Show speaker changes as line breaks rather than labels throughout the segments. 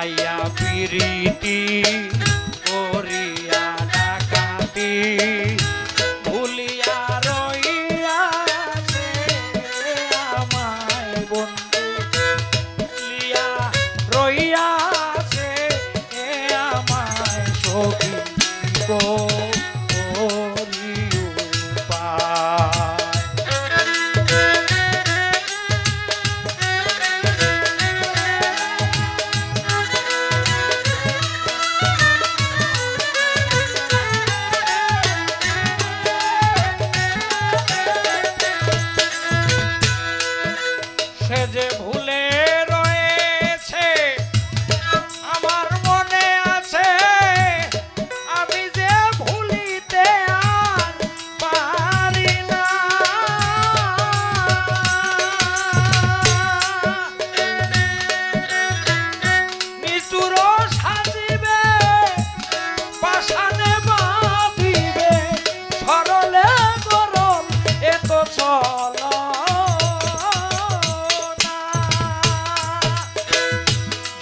আয়া পিরিতি করিয়া ডাকাতি।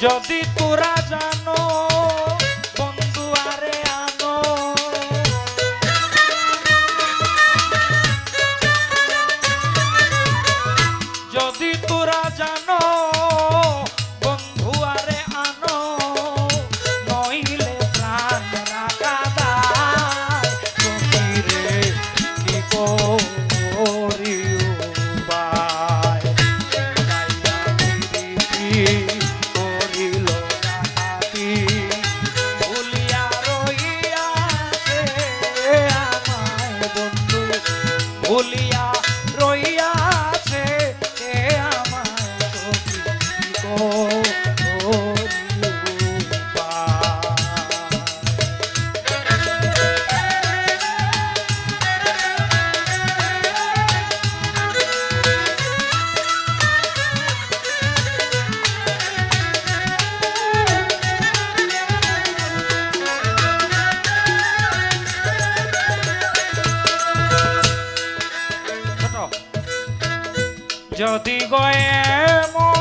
যদি ভুলিয়া যদি গয়ে মন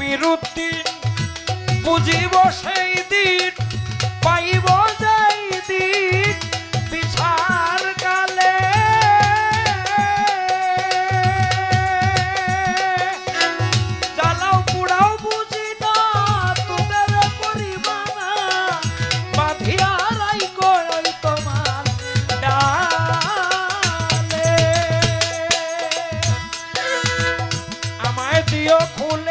বিরুদ্দিন বুঝিব সেই দিন, পাইব যাই দিন বিচার কালে। জ্বালাও, পুড়াও, বুঝি না তোদের পরিমাণা। বাঁধিয়া খুলে